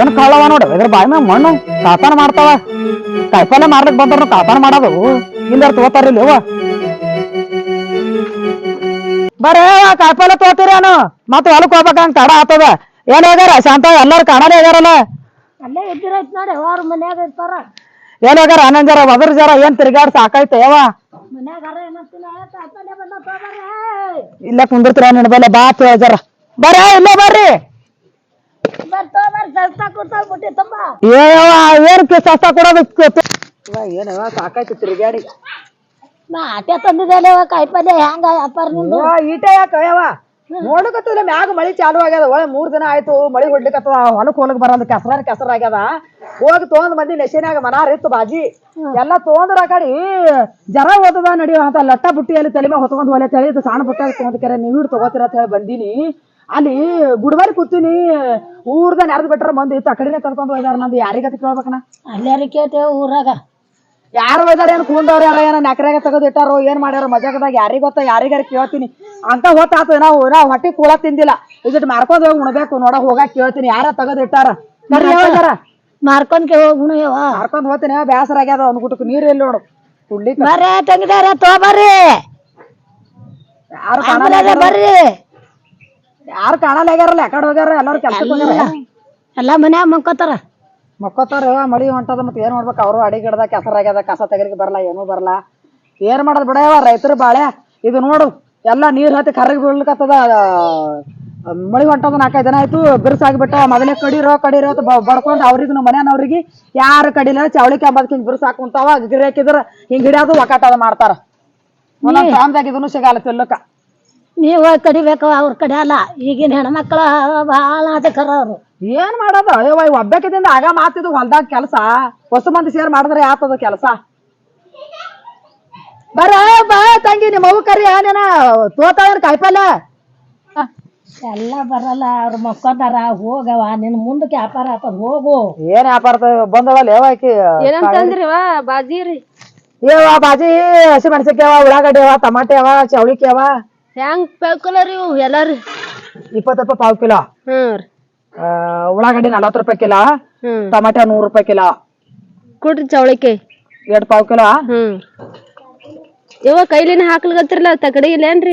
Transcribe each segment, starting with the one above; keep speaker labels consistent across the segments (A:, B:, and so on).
A: ಏನ್ ಕಾಳವ ನೋಡು? ಇದ್ರ ಬಾಯಿ ಮ್ಯಾಗ ಮಣ್ಣು? ಕಾಪಾನ ಮಾಡ್ತಾವ. ಕಾಯಿಪಲ್ಲೆ ಮಾರ್ಲಿಕ್ ಬಂದ್ರು ಕಾಪಾನ ಮಾಡೋದು. ಇಲ್ಲ ತಗೋತಾರ ಇಲ್ಲಿ ಅವ್ವ. ಬರೇ ಕಾಯಿಪಲ್ಲೆ ತಗೋತೀರಿ ಏನು? ಮತ್ತೆ ಹೊಲಕ್ ಹೋಗ್ಬೇಕಂಗ ತಡ ಆತದ. ಏನ್ ಹೋಗ್ಯಾರ? ಶಾಂತ ಎಲ್ಲಾರು ಕಾಣಲೇ ಹೋಗ್ಯಾರಲ್ಲ
B: ಅಲ್ಲೇ ಇದ್ದಿರೈತ್ ನೋಡಿ ಅವ್ರ ಮನ್ಯಾಗ ಇರ್ತಾರ.
A: ಏನ್ ಹೋಗ್ಯಾರ? ಹನ್ನೊಂದ್ ಜರ ಒದ್ರ ಜರ ಏನ್ ತಿರ್ಗಾಡ್ ಸಾಕಾಯ್ತ
B: ಯಾವ
A: ಇಲ್ಲ ಕುಂದಿರ್ತೀರ ನಿನ್ ಬಾ ಜರ. ಬರ್ರಿ ಇಲ್ಲೇ ಬರ್ರಿ
B: ಬರ್ರಿ ತಗೋಬರ್ರಿ ಸಸ್ತಾ ಕೊಡ್ತಾ ಬಿಟ್ಟಿ ತುಂಬ
A: ಏ ಯವ್ವ ಏನ್ ಸಸ್ತ ಕೊಡೋದು ಏನವ ಸಾಕಾಯ್ತು ತಿರ್ಗಾಡಿ
B: ನಾ ಆಟೆ ತಂದಿದ್ದಲ್ಲ ಕಾಯಿಪಲ್ಲೆ ಹೆಂಗ ವ್ಯಾಪಾರ ನಿಂದು?
A: ಈಟೆ ಯಾಕ ಯವ್ವ? ನೋಡಕತ್ತಿಲ್ಲ ಮ್ಯಾಗ ಮಳಿ ಚಾಲು ಆಗ್ಯದ. ಒಳ್ಳೆ ಮೂರ್ ದಿನ ಆಯ್ತು ಮಳಿ ಹೊಡ್ಲಿಕತ್ತದ. ಹೊಲಕ್ ಹೊಲಕ್ ಬರಲ್ಲ ಕೆಸರ ಕೆಸರ ಆಗ್ಯದ. ಹೋಗಿ ತೊಗೊಂಡ್ ಮಂದಿ ನೆಶಿನ್ಯಾಗ ಮನಾರ ಇತ್ತು ಬಾಜಿ. ಎಲ್ಲಾ ತೊಗೊಂಡ್ರ ಕಡಿ ಜರ ಓದದ ನಡಿಯೋ ಅಂತ ಲಟ್ಟ ಬುಟ್ಟಿಯಲ್ಲಿ ತಲೆ ಮ್ಯಾಗ ಹೊತ್ಕೊಂಡ್ ಹೊಲೆ ತಳಿ ಸಣ್ಣ ಬುಟ್ಟ ತೊಗೊಂಡ್ ಕರೆ ನೀವು ತಗೋತೀರ ಅಂತ ಹೇಳಿ ಬಂದೀನಿ. ಅಲ್ಲಿ ಗುಡ್ಬಾರಿ ಕೂತೀನಿ. ಊರ್ದ ನೆರೆದ್ ಬಿಟ್ರ ಮಂದಿ ಇತ್ತು. ಆ ಕಡೆನೆ ಕರ್ಕೊಂಡ್ ಹೋಗ್ಯಾರ ನಂದು. ಯಾರಿಗತಿ ಕೇಳ್ಬೇಕನ
B: ಅಲ್ಲಾರಿ ಕೇಳ್ತೇವ ಊರಾಗ.
A: ಯಾರು ಹೋದಾರ ಏನ್ ಕೂಂದವ್ರ ಯಾರ ಏನ ನಕರಾಗ ತೆಗೆದು ಇಟ್ಟಾರೋ ಏನ್ ಮಾಡ್ಯಾರ ಮಜಾಗದಾಗ ಯಾರಿಗ ಗೊತ್ತ ಯಾರಿಗಾರ ಕೇಳ್ತೀನಿ. ಅಂತ ಹೊತ್ತಾತು ನಾವು ನಾವು ಹೊಟ್ಟಿ ಕೂಳ ತಿಂದಿಲ್ಲ. ಇದಿಟ್ ಮಾರ್ಕೊಂಡ್ ಹೋಗಿ ಉಣಬೇಕು. ನೋಡ ಹೋಗಾಕ ಕೇಳ್ತೀನಿ. ಯಾರ ತೆಗೆದು ಇಟ್ಟಾರ?
B: ಮಾರ್ಕೊಂಡ್ ಯವ್ವ
A: ಮಾರ್ಕೊಂಡ್ ಹೋಗ್ತೀನಿ. ಬ್ಯಾಸರ ಆಗ್ಯಾದ ಅವ್ನ ಗುಟಕ್ ನೀರ್ ಎಲ್ಲಿ ನೋಡು? ಕುಂಡಿ
B: ಬರ್ರಿ ತಂಗಿದಾರ ತಗೋಬರ್ರಿ
A: ಯಾರು?
B: ಬರ್ರಿ.
A: ಯಾರು ಕಾಣಲ್ಲ ಆಗ್ಯಾರಲ್ಲ ಯಾಕಡೆ ಹೋಗ್ಯಾರ ಎಲ್ಲಾರು ಕೆಲ್ಸಕ್ಕೆ ಎಲ್ಲ
B: ಎಲ್ಲಾ ಮನ್ಯಾಗ ಮಕ್ಕೋತಾರ?
A: ಮಕ್ಕೋತಾರ ಮಳಿ ಹೊಂಟದ ಮತ್ತೆ ಏನ್ ಮಾಡ್ಬೇಕು? ಅವರು ಅಡಿಗೆ ಗಿಡದ ಕೆಸರ ಆಗ್ಯದ ಕಸ ತೆಗಲಿಕ್ಕೆ ಬರಲ್ಲ ಏನೂ ಬರಲ್ಲ. ಏನ್ ಮಾಡದ್ ಬಿಡವ ರೈತರು ಬಾಳೆ ಇದು ನೋಡು ಎಲ್ಲಾ ನೀರ್ ಹತ್ತಿ ಕರಗಿ ಬೀಳ್ಲಿಕತ್ತದ ಮಳಿ ಹೊಂಟದ ನಾಲ್ಕೈದು ದಿನ ಆಯ್ತು ಬಿರ್ಸಾಗ್ಬಿಟ್ಟ ಮೊದಲೇ ಕಡಿರೋ ಕಡಿರೋ ಅಂತ ಬಡ್ಕೊಂಡು ಅವ್ರಿಗೂ ಮನ್ಯಾನವ್ರಿಗೆ ಯಾರು ಕಡಿಲ ಚವಳಿ ಕೆಂಬದಕ್ಕೆ ಹಿಂಗ್ ಬಿರುಸು ಹಾಕೊಂತಾವ ಗಿರಿ ಗಿರಾಕಿದ್ರ ಹಿಂಗ್ ಹಿಡಿಯೋದು ಒಕಾಟದ ಮಾಡ್ತಾರ. ಒಂದೊಂದು ಇದನ್ನು ಸಿಗಲ್ಲ ತಿಲ್ಲಕ
B: ನೀವು ಕಡಿಬೇಕು ಅವ್ರ ಕಡೆ ಅಲ್ಲ. ಈಗಿನ ಹೆಣ್ಮಕ್ಳ ಬಹಳ ನಾಟಕರ ಅವ್ರು.
A: ಏನ್ ಮಾಡೋದು? ಅಯ್ಯೋ ಒಬ್ಬಾಕಿದಿಂದ ಆಗ ಮಾತಿದ್ದು ಹೊಲ್ದಾಗ ಕೆಲಸ. ಹೊಸ ಮಂದಿ ಸೇರ್ ಮಾಡಿದ್ರೆ ಆತದ ಕೆಲಸ? ಬರ ಬಾ ತಂಗಿ ನಿಮ್ಮ ಅವು ಕರಿ ಏನೇನ ತೋತಾಳ ಕಾಯಿಪಲ್ಯ
B: ಎಲ್ಲ ಬರಲ್ಲ ಅವ್ರ ಮಕ್ಕೋತಾರ ಹೋಗವ ನಿನ್ ಮುಂದಕ್ಕೆ ವ್ಯಾಪಾರ ಆತದ ಹೋಗು.
A: ಏನ್ ವ್ಯಾಪಾರ ಬಂದವಲ್ಲ ಯಾವಾಕಿ
B: ಏನಂತಂದ್ರಿವ ಬಾಜಿ ರೀ.
A: ಏವ ಬಾಜಿ ಹಸಿ ಮೆಣಸಿನ್ಕಾಯಿ ಅವ ಉಳ್ಳಾಗಡ್ಡಿ ಅವ ಟಮಾಟೆ ಅವ ಚೌಳಿಕಿ
B: ಹೆಂಗ್ ರೀ ಇವು ಎಲ್ಲಾರಿ?
A: ಇಪ್ಪತ್ತು ರೂಪಾಯಿ ಪಾವ್ ಕಿಲೋ.
B: ರೀ.
A: ಆ, ಉಳ್ಳಾಗಡ್ಡಿ ನಲವತ್ತು ರೂಪಾಯಿ ಕಿಲೋ
B: ಹ್ಮ್.
A: ಟಮಾಟೆ ನೂರು ರೂಪಾಯಿ ಕಿಲೋ.
B: ಕೊಡ್ರಿ ಚವಳಿಕೆ
A: ಎರಡು ಪಾವ್ ಕಿಲೋ.
B: ಹ್ಮ್. ಇವ ಕೈಲಿನ ಹಾಕ್ಲಿಗತ್ತಿರಲ್ಲ ತಕಡಿ ಇಲ್ಲೇನ್ರಿ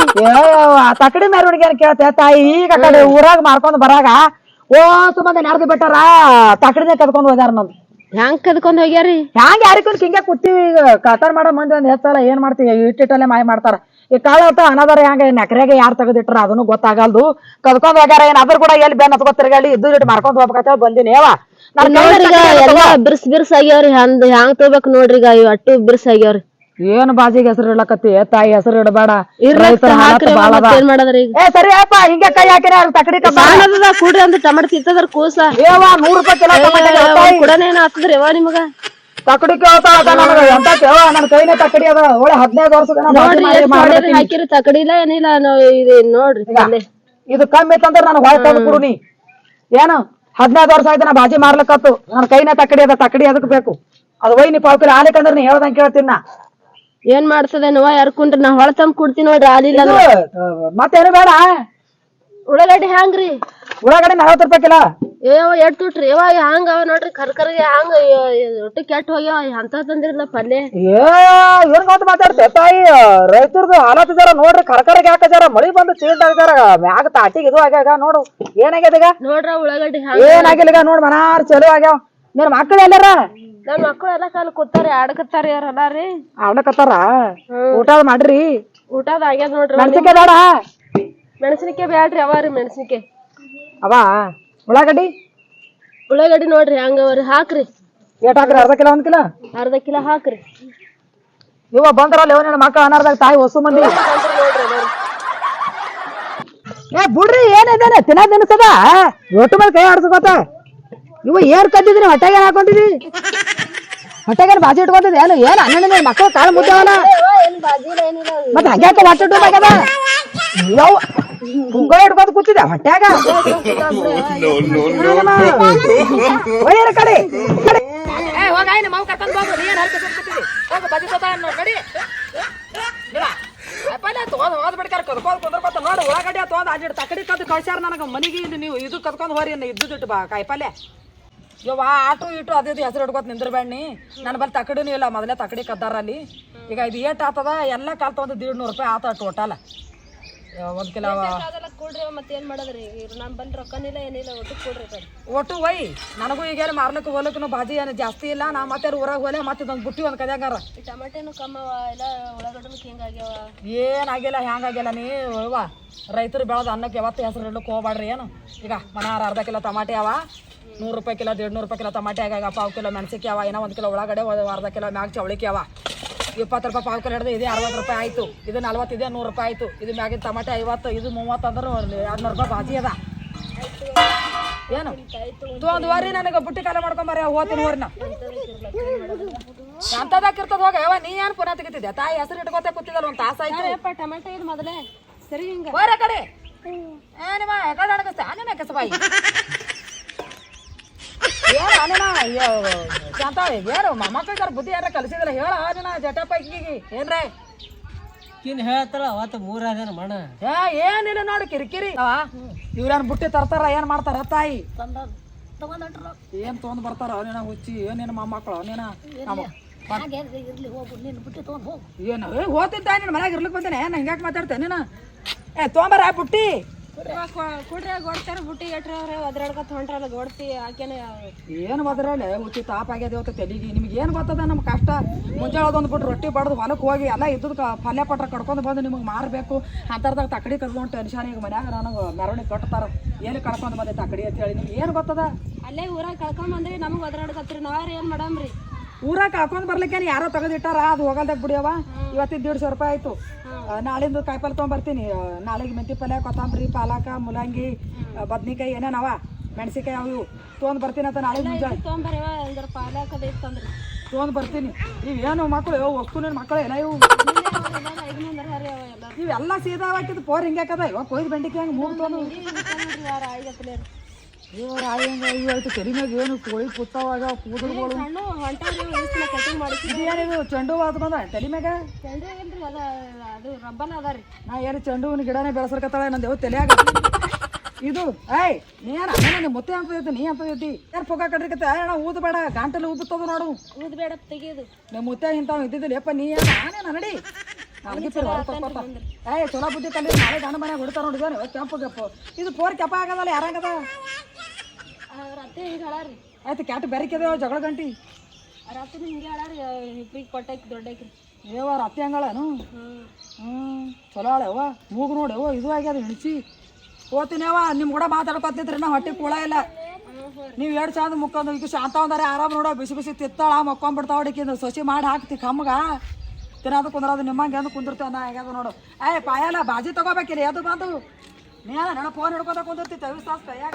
A: ತಕಡಿ ಮೆರವಣಿಗೆ ಏನ್ ಕೇಳ್ತೆ ತಾಯಿ ಈಗ ಆ ಕಡೆ ಊರಾಗ ಮಾರ್ಕೊಂಡ್ ಬರಾಗ ಓ ಸುಮ್ಮನೆ ನಡೆದು ಬಿಟ್ಟಾರ ತಕಡಿನೇ ಕದ್ಕೊಂಡ್ ಹೋಗ್ಯಾರ ನಮ್ದು.
B: ಹೆಂಗ್ ಕದ್ಕೊಂಡ್ ಹೋಗ್ಯಾರಿ?
A: ಹ್ಯಾಂಗ ಯಾರಿಗೊಂದು ಹಿಂಗೆ ಕೂತೀವಿ ಈಗ? ಕತಾರ್ ಮಾಡೋ ಮಂದಿ ಒಂದ್ ಹೆಚ್ಚಲ್ಲ ಏನ್ ಮಾಡ್ತೀವಿ ಇಟ್ಟಿಟ್ಟಲ್ಲೇ ಮಾಯ ಮಾಡ್ತಾರ. ಈ ಕಾಳ ಒಟ್ಟ ಅನಾದಾರ ಹೆಂಗ ನಕರೆಗೆ ಯಾರು ತೆಗೆದಿಟ್ರ ಅದನ್ನು ಗೊತ್ತಾಗಲ್ದು. ಕದ್ಕೊಂಡ್ ಹೋಗ್ಯಾರ ಏನ್ ಅದ್ರ ಕೂಡ ಎಲ್ಲಿ ಬೆನ್ ಹತ್ಕೊ ತಿರ್ಗಾಳಿ ಇದ್ದು ಇಟ್ಟು ಮಾರ್ಕೊಂಡ್ ಹೋಗ್ಬೇಕಂತ ಬಂದಿನಿ.
B: ಎಲ್ಲಾ ಬಿರ್ಸ್ ಬಿರ್ಸ್ ಆಗ್ಯಾವ್ರಿ ಹಂದ್ ಹ್ಯಾಂಗ್ ತಗೋಬೇಕ್ ನೋಡ್ರಿ ಈಗ ಇವ್ ಅಟ್ಟು ಬಿರ್ಸ್ ಆಗ್ಯಾವ್ರಿ.
A: ಏನ್ ಬಾಜಿಗೆ ಹೆಸರು ಇಡ್ಲಕತ್ತಿ? ತಾಯಿ ಹೆಸರು ಇಡಬೇಡ. ಬಾಳ.
B: ಏನ್ ಮಾಡದ್ರಿ ಈಗ?
A: ಏ ಸರಿ ಅಪ್ಪ ಹಿಂಗೆ ಕೈ ಹಾಕಿರ ತಕಡಿ ಕಬ್ಬ.
B: ಸಾಣದದ ಕೂಡ್ರಿ ಅಂತ ಟಮಾಟ ತಿಂತದ್ರ ಕೂಸ.
A: ಏವಾ ನೂರ್ ರೂಪಾಯಿ ಕಿಲೋ ಟಮಾಟೆ ತಾಯಿ.
B: ಕುಡನೇನ ಆತದ್ರಿ ಯವ್ವ ನಿಮಗ?
A: ತಕಡಿ ಕೇಳ್ತಾಳ ನನಗ. ಎಂತ ಕೇಳ ನನ್ನ ಕೈನೇ ತಕಡಿ ಅದ. ಒಳ್ಳೆ ಹದಿನೈದು
B: ನೋಡ್ರಿ ಎಷ್ಟ್ ತಕಡಿ ಇಲ್ಲ ಏನಿಲ್ಲ ನಾವ್ ಇದು ನೋಡ್ರಿ
A: ಇದು ಕಮ್ಮಿ ಇತ್ತಂದ್ರ ನಾನು ಹೊಳೆ ತಂದು ಕೊಡುನಿ ಏನು? ಹದಿನೈದು ವರ್ಷ ಆಯ್ತು ನಾ ಬಾಜಿ ಮಾರ್ಲಕ್ಕತ್ತು ನನ್ನ ಕೈನೇ ತಕಡಿ ಅದ ತಕಡಿ ಅದಕ್ಕೆ ಬೇಕು? ಅದು ಒಯ್ ನೀ ಪಾವ್ ಕಿಲೋ ಆಲಿಕಂದ್ರ ನೀ ಹೇಳ್ದಂಗೆ ಕೇಳ್ತೀನಿ ನಾ.
B: ಏನ್ ಮಾಡ್ಸದೇನವ ಯಾರ್ ಕುಂಟ್ರಿ ನಾ ಹೊಳ್ತಂದ್ ಕುಡ್ತೀನಿ ಕೊಡ್ತೀನಿ ನೋಡ್ರಿ ಆಲಿಲ್ಲ
A: ಮತ್ತೇನು ಬೇಡ.
B: ಉಳ್ಳಾಗಡ್ಡಿ ಹ್ಯಾಂಗ್ರಿ?
A: ಉಳ್ಳಾಗಡ್ಡಿ ನಲವತ್ತು ರೂಪಾಯಿ ಕಿಲೋ.
B: ಏವ ಎಟ್ ತುಟ್ರಿ ಯವ್ವ ಹ್ಯಾಂಗ ಅವ ನೋಡ್ರಿ ಕರ್ಕರ್ಗೆ ಹ್ಯಾಂಗ ರೊಟ್ಟಿ ಕೆಟ್ಟ ಹೋಗ್ಯಾವ ಅಂತ ತಂದಿರಲ್ಲ ಪಲ್ಯ?
A: ಏ ಏನ್ ಗೊತ್ತ ಮಾತಾಡ್ತೆ ತಾಯಿ ರೈತರದು ಹಾಲತ್ ಜರ ನೋಡ್ರಿ ಕರ್ಕರಿಗೆ ಯಾಕ ಜರ ಮಳಿ ಬಂದು ಚೀಲ್ಟ್ ಆಗ್ತಾರ ಮ್ಯಾಗ ತಾಟಿಗೆ ಇದು ಆಗ್ಯಾಗ ನೋಡು ಏನಾಗ್ಯದ ಈಗ?
B: ನೋಡ್ರ ಉಳ್ಳಾಗಡ್ಡಿ ಹ್ಯಾಂಗ
A: ಏನಾಗಿಲ್ಲ ಈಗ ನೋಡ್ ಮನಾರ್ ಚಲೋ ಆಗ್ಯಾವ. ನಿನ್ ಮಕ್ಕಳು ಎಲ್ಲಾರ?
B: ನನ್ ಮಕ್ಕಳು ಎಲ್ಲ ಕಾಲ ಕೂತಾರಿ ಆಡಕತ್ತಾರ ಯಾರಲ್ಲ ರೀ
A: ಆಡಕತ್ತಾರ? ಊಟ ಮಾಡ್ರಿ.
B: ಊಟದ ಆಗ್ಯಾದ ನೋಡ್ರಿ
A: ಬೇಡ.
B: ಮೆಣಸಿನಕಾಯಿ ಬ್ಯಾಡ್ರಿ ಅವ ರೀ ಮೆಣಸಿನಕಾಯಿ.
A: ಅವ? ಉಳ್ಳಾಗಡ್ಡಿ?
B: ಉಳ್ಳಾಗಡ್ಡಿ ನೋಡ್ರಿ ಹಂಗ ಅವ್ರಿ ಹಾಕ್ರಿ.
A: ಏಟ್ ಹಾಕ್ರಿ? ಅರ್ಧ ಕಿಲೋ ಒಂದ್ ಕಿಲೋ?
B: ಅರ್ಧ ಕಿಲೋ ಹಾಕ್ರಿ.
A: ಇವ ಬಂದ್ರಲ್ಲ ಇವ ನಿನ್ನ ಮಕ್ಕಳು ಅನಾರ್ದಾಗ ತಾಯಿ ಹೊಸು ಮಂದಿ. ಏ ಬುಡ್ರಿ ಏನಿದಾನೆ ತಿನ್ನ ತಿನ್ಸದ? ಒಟ್ಟು ಮೇಲೆ ಕೈ ಆಡ್ಸ್ಕೊತ ಇವ ಏನ್ ಕದ್ದಿದ್ರಿ? ಹೊಟ್ಟೆಗೆ ಏನ್ ಹಾಕೊಂಡಿದ್ರಿ ಹೊಟ್ಟೆಗೆ ಬಾಜಿ ಇಟ್ಕೊಂತಿದ್ ಏನು ಏನ್ ಅನ್ನ ಮಕ್ಕಳು ಕಾಳು ಮುದ್ದವಲ್ಲ ಮತ್ತೆ ಹಂಗ್ಯಾಕ ಹೊಟ್ಟೆ ಇಟ್ಕೋಬೇಕದ ಯಾವ ಪುಂಗ ಹಿಡ್ಕೊಂತ ಕೂತಿದ್ದೆ ಹೊಟ್ಯಾಗ. ಒಯ್ಯರ ಕಡೆ ಕಡೆ. ನೋಡಿ. ಉಳ್ಳಾಗಡ್ಡಿ ತೊಗೊಂಡ್ ಅಡ್ಡಿ ತಕಡಿ ಕದ್ದು ಕಳ್ಸ್ಯಾರ ನನಗ. ಮನಿಗೆ ಇಲ್ಲಿ ನೀವು ಇದು ಕದ್ಕೊಂಡ್ ಹೋರಿ ಇದ್ದುದಿಟ್ಟು ಬಾ ಕಾಯಿಪಲ್ಲೆ ಯವ್ವ ಆಟು ಇಟು ಅದೇ ಹೆಸರು ಹಿಡ್ಕೊತ ನಿಂದ್ರಬೇಡಿ ನನ್ನ ಬಲ್ಲಿ ತಕಡಿನೂ ಇಲ್ಲ ಮೊದಲೇ ತಕಡಿ ಕದ್ದಾರ ಅಲ್ಲಿ. ಈಗ ಇದು ಏಟ್ ಆತದ ಎಲ್ಲ ಕಾಲ್ ತೊಗೊಂಡು ದೀಡ್ ನೂರು ರೂಪಾಯಿ ಆತ ಟೋಟಲ್ ಒಂದು ಕಿಲೋ
B: ಕೊಡ್ರಿ ಮತ್ತೆ ಏನ್ ಮಾಡದ್ರಿ? ನಮ್ ಬಂದ್ ರೊಕ್ಕನಿಲ್ಲ ಏನಿಲ್ಲ ಒಟ್ಟು ಕೊಡ್ರಿ ಸರ್
A: ಒಟ್ಟು ಒಯ್ ನನಗೂ ಈಗೇನು ಮಾರ್ಲಕ್ಕೆ ಹೋಲಕ್ಕೂ ಬಾಜಿ ಏನು ಜಾಸ್ತಿ ಇಲ್ಲ ನಾ ಮತ್ತೆ ಊರಾಗ ಹೋಲೆ ಮತ್ತೆ ಇದೊಂದು ಬುಟ್ಟಿ ಒಂದು ಕದ್ಯಾಗಾರ.
B: ಟಮಾಟೆನು ಕಮ್ಮವ ಎಲ್ಲ ಉಳ್ಳಾಗಡ್ಡನು ಹಿಂಗಾಗ್ಯಾವ
A: ಏನಾಗಿಲ್ಲ ಹ್ಯಾಂಗಾಗಿಲ್ಲ ನೀ ಅವ್ವ ರೈತರು ಬೆಳೆದ ಅನ್ನಕ್ಕೆ ಯಾವತ್ತು ಹೆಸರು ಇಡ್ಲಿಕ್ಕೆ ಹೋಗ್ಬಾಡ್ರಿ ಏನು. ಈಗ ಮನಾರ ಅರ್ಧ ಕಿಲೋ ಟಮಾಟೆ ಅವ ನೂರು ರೂಪಾಯಿ ಕಿಲೋ ದೇಡ್ ನೂರು ರೂಪಾಯಿ ಕಿಲೋ ಟಮಾಟೆ ಆಗ ಪಾವು ಕಿಲೋ ಮೆಣಸಿಕೆ ಅವ ಏನೋ ಒಂದು ಕಿಲೋ ಒಳಗಡೆ ಅರ್ಧ ಕಿಲೋ ಮ್ಯಾಗ ಚವಳಿಕೆ ಅವ. ಇಪ್ಪತ್ತು ರೂಪಾಯಿ ಪಾವು ಕಿಲೋ ಹಿಡಿದು ಇದೇ ಅರವತ್ತು ರೂಪಾಯಿ ಆಯಿತು. ಇದು ನಲ್ವತ್ತು ಇದೆ ನೂರು ರೂಪಾಯಿ ಆಯಿತು. ಇದು ಮ್ಯಾಗಿನ ಟಮಾಟೆ ಐವತ್ತು ಇದು ಮೂವತ್ತು ಅಂದ್ರೆ ಎರಡು ನೂರು ರೂಪಾಯಿ ಬಾಜಿ ಅದ. ಏನು? ತೊಗೊಂಡು ವಾರಿ ನನಗೆ ಬುಟ್ಟಿ ಕಾಲ ಮಾಡ್ಕೊಂಬಾರ ಹೋಗ್ತೀನಿ ಹೋರ್ನ ಅಂತದಾಕಿರ್ತದ ಹೋಗ. ಯಾವ ನೀ ಏನು ಪುನಃ ತೆಗಿತಿದ್ದೆ ತಾಯಿ ಹೆಸರು ಇಟ್ಕೋತೆ ಕೂತಿದ್ದಲ್ಲ ಒಂದು ತಾಸ ಆಯ್ತು.
B: ಟಮಾಟೆ ಇದು ಮೊದಲೇ. ಸರಿ ಹಿಂಗ.
A: ಹೋರ ಕಡೆ. ಏ ಯಾಕಡೆ ಎಕಡೆ ಅಣಕಸ್ತೆ ಆನೇನ ಕೆಸಬಾಯಿ ಅಯ್ಯೋ ಶಾಂತ ಏನು ಮಕ್ಕಳಿಗಾರ ಬುದ್ಧಿ ಯಾರ ಕಲಿಸಿದ್ರೆ ಹೇಳ ಆನೇನ ಜಟಪೈಕಿಗೆ ಏನ್ರೇ?
C: ಕಿನ್ ಹೇಳ್ತಾರ ಅವತ್ತು ಮೂರ ಅದೇನ ಮಣ
A: ಏ ಏನಿಲ್ಲ ನೋಡು ಕಿರಿಕಿರಿ. ಇವ್ರೇನ್ ಬುಟ್ಟಿ ತರ್ತಾರ ಏನ್ ಮಾಡ್ತಾರ ತಾಯಿ? ಏನ್ ತಗೊಂಡ್ ಬರ್ತಾರ ನೀನ ಹುಚ್ಚಿ ಏನೇನು ಮೊಮ್ಮಕ್ಕಳು ನೀನ? ಏನು ಏ ಹೋತಿದ್ದ ನಿನ್ನ ಮನ್ಯಾಗ ಇರ್ಲಿಕ್ಕೆ ಬಂದೇನೆ ಏನ್ ಹಿಂಗ್ಯಾಕ್ ಮಾತಾಡ್ತೇನೆ ನೀನ? ಏ ತೊಗೊಂಬರ ಬುಟ್ಟಿ.
B: ಕೊಡ್ರಿ ಗೊಡ್ತಾರ ಬುಟ್ಟಿ ಗೊಡ್ತಿ ಆಕೆನ
A: ಏನು ಬದ್ರಲ್ಲ ಹುಟ್ಟಿ ತಾಪ ಆಗ್ಯದ ಇವತ್ತು ತೆಲಿಗೆ. ನಿಮ್ಗೆ ಏನು ಗೊತ್ತದ? ನಮ್ಮ ಕಷ್ಟ. ಮುಂಜಾಳದೊಂದು ಬಿಟ್ಟು ರೊಟ್ಟಿ ಬಡ್ದು ಹೊಲಕ್ಕೆ ಹೋಗಿ ಎಲ್ಲ ಇದ್ದದ ಪಲ್ಯ ಪಟ್ರ ಕಡ್ಕೊಂಡು ಬಂದು ನಿಮಗೆ ಮಾರಬೇಕು. ಅಂತರ್ದಾಗ ತಕಡಿ ಕರ್ಕೊಂಡು ಟೆನ್ಷನ್ ಈಗ ಮನ್ಯಾಗ ನನಗೆ ಮೆರವಣಿಗೆ ಕಟ್ತಾರ ಏನು ಕಳ್ಕೊಂಡು ಬಂದೆ ತಕಡಿ ಅಂತ ಹೇಳಿ. ನಿಮ್ಗೆ ಏನು ಗೊತ್ತದ?
B: ಅಲ್ಲೇ ಊರಾಗ ಕಳ್ಕೊಂಡ್ ಬಂದ್ರಿ ನಮಗ್ ಒದ್ರಾಡ್ಕತ್ರಿ ನಾವ್ಯಾರ ಏನ್ ಮಾಡಮ್ರಿ?
A: ಊರಾಗ ಹಾಕೊಂಡ್ ಬರ್ಲಿಕ್ಕೆ ಯಾರೋ ತೆಗೆದಿಟ್ಟಾರ ಅದು ಹೋಗಲ್ದಾಗ ಬಿಡಿಯವ ಇವತ್ತಿದ್ದು ದೇಡ್ ಸಾವಿರ ರೂಪಾಯಿ ಆಯ್ತು ನಾಳಿಂದ ಕಾಯಿಪಲ್ಲೆ ತೊಗೊಂಬರ್ತೀನಿ ನಾಳೆಗೆ ಮೆಂತಿ ಪಲ್ಯ ಕೊತ್ತಂಬರಿ ಪಾಲಕ ಮುಲಂಗಿ ಬದ್ನಿಕಾಯಿ ಏನೇನವ ಮೆಣಸಿಕಾಯಿ ಅವು ಇವು ತೊಗೊಂಡ್ ಬರ್ತೀನಿ ಅಂತ ನಾಳೆ ಮುಂಜಾನೆ ತೊಗೊಂಡ್ ಬರ್ತೀನಿ ನೀವು ಏನು ಮಕ್ಕಳು ಒಕ್ಕು ವಸ್ತುನಿನ ಮಕ್ಕಳು ಏನ ಇವು ಇವೆಲ್ಲ ಸೀದಾ ಹಾಕಿದ್ ಪೋರ್ ಹಿಂಗ್ಯಾಕದ ಇವಾಗ ಕೊಯ್ದು ಬೆಂಡಿಕೆ ಹಂಗೆ ಮೂರು ತೊಗೊಂಡು
B: ಯಾರ ಐದಪ್ಲೆ
A: ಇವ್ರು ಆಯಂಗ ಇವು ಆಯ್ತು ತಲೆ ಏನು ಕೋಳಿ ಕೂತವಾಗ ಕೂದಲುಗಳು? ಚೆಂಡು ಹೂವು ಅದು ಬಂದ
B: ಅದ ಅದಾರಿ
A: ನಾ ಚೆಂಡು ಹೂವಿನ ಗಿಡನೇ ಬೆಳೆಸರ್ಕತ್ತಾಳೆ ನಂದು ಯಾವ ತಲೆಯಾಗ? ಇದು ಏಯ್ ನೀ ಏನು ಮುತ್ತೆ ಅಂತ ನೀ ಅಂತ ಐತಿ ಯಾರು ಪೊಗ ಅಣ್ಣ ಊದು ಬೇಡ ಗಂಟಲು ಊದುತ್ತದ ನೋಡು.
B: ಊದ್ ಬೇಡ ತೆಗಿಯೋದು.
A: ನಿಮ್ಮ ಮುತ್ತೆ ಇಂಥವ್ ಇದ್ದಿದ್ದಿಲ್ಲ ಯಪ್ಪ ನೀ ಏನು ನಾನೇನ ನಡಿ ನನಗೆ ಚಲೋ ಬುದ್ಧಿ ಕಲಿ ನಾಳೆ ಗಂಡ ಮನ್ಯಾಗ ಹೊಡಿತಾರ ನೋಡಿದಾನೆ ಕೆಂಪು ಕೆಂಪು. ಇದು ಪೋರ್ ಕೆಪ ಆಗದಲ್ಲ, ಯಾರಂಗದ?
B: ಅತ್ತೆ ಹಿಂಗೆ ಹೇಳಾರಿ
A: ಆಯ್ತು, ಕ್ಯಾಟ್ ಬೆರಿಕೆದ ಜಗಳ ಗಂಟಿ.
B: ರಾತ್ರಿ ಹಿಂಗೆ ಹೇಳಾರಿ ಇಬ್ರಿಗೆ ಕೊಟ್ಟಾಕಿ ದೊಡ್ಡಾಕ್ರಿ
A: ಏವ ರಾತ್ರಿ ಹಂಗಳೇನು ಹ್ಞೂ ಚಲೋ ಆಳೆವ ಮೂಗು ನೋಡಿ ಇದು ಆಗ್ಯದ ಹೆಣ್ಸಿ ಹೋಗ್ತೀನಿ ಅವ ನಿಮ್ಮ ಕೂಡ ಮಾತಾಡ್ಕೊತಿದ್ರಿ ನಾ ಹೊಟ್ಟೆ ಕೂಳ ಇಲ್ಲ. ನೀವು ಎರಡು ಚಂದ ಮುಕ್ಕೊಂಡು ಈಗ ಶಾಂತ ಒಂದಾರೆ, ಆರಾಮ್ ನೋಡೋ. ಬಿಸಿ ಬಿಸಿ ತಿತ್ತಾಳ ಮಕ್ಕೊಂಡ್ಬಿಡ್ತಾವ ಹೊಡಿಕಿಂದ. ಸೊಸಿ ಮಾಡಿ ಹಾಕ್ತಿ, ಕಮ್ಗ. ತಿನ್ನೋದು ಕುಂದ್ರೋದು, ನಿಮ್ಮಂಗೆ ಎಂದು ಕುಂದಿರ್ತೇವೆ ನಾ ಹೇಗದು ನೋಡು. ಏ, ಪಾಯಲ್ಲ ಬಾಜಿ ತಗೋಬೇಕಿಲ್ಲ ಅದು ಬಂದು. ನೀ ನನ್ನ ಫೋನ್ ಹಿಡ್ಕೊತ ಕುಂದಿರ್ತಿ ತವಿಸ್ ತಾಸು ಕೈಯಾಗ